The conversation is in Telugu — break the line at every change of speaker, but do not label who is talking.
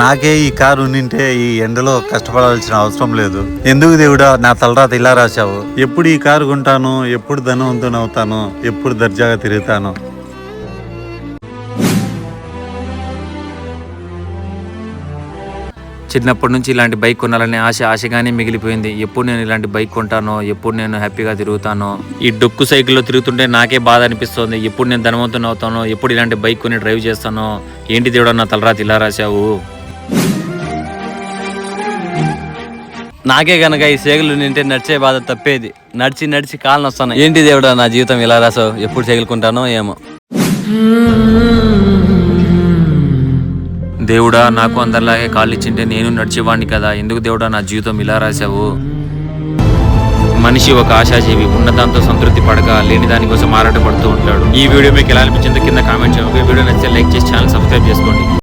నాకే ఈ కారు ఉండింటే ఈ ఎండలో కష్టపడాల్సిన అవసరం లేదు. ఎందుకు దేవుడా నా తలరాత ఇలా రాశావు? ఎప్పుడు ఈ కారు కొంటాను ఎప్పుడు ధనవంతుని అవుతాను ఎప్పుడు దర్జాగా తిరుగుతాను?
చిన్నప్పటి నుంచి ఇలాంటి బైక్ కొనాలనే ఆశ ఆశగానే మిగిలిపోయింది. ఎప్పుడు నేను ఇలాంటి బైక్ కొంటానో ఎప్పుడు నేను హ్యాపీగా తిరుగుతానో? ఈ డొక్కు సైకిల్లో తిరుగుతుంటే నాకే బాధ అనిపిస్తుంది. ఎప్పుడు నేను ధనవంతుని అవుతానో ఎప్పుడు ఇలాంటి బైక్ కొని డ్రైవ్ చేస్తానో? ఏంటి దేవుడా నా తలరాతి ఇలా రాశావు?
నాకే గనక ఈ సేగలు నింటే నడిచే బాధ తప్పేది. నడిచి నడిచి కాలు నొస్తాను ఏంటి దేవుడా నా జీవితం ఇలా రాసావు? ఎప్పుడు సేగులుకుంటానో ఏమో.
దేవుడా నాకు అందరిలాగే కాళ్ళు ఇచ్చింటే నేను నడిచేవాడిని కదా. ఎందుకు దేవుడా నా జీవితం ఇలా రాశావు మనిషి ఒక ఆశాజీవి ఉన్న దాంతో సంతృప్తి పడక లేని దానికోసం ఆరాటపడుతూ ఉంటాడు. ఈ వీడియో మీకు ఎలా అనిపించిందో కింద కామెంట్ చేయండి. వీడియో నచ్చితే లైక్ చేసి ఛానల్ సబ్స్క్రైబ్ చేసుకోండి.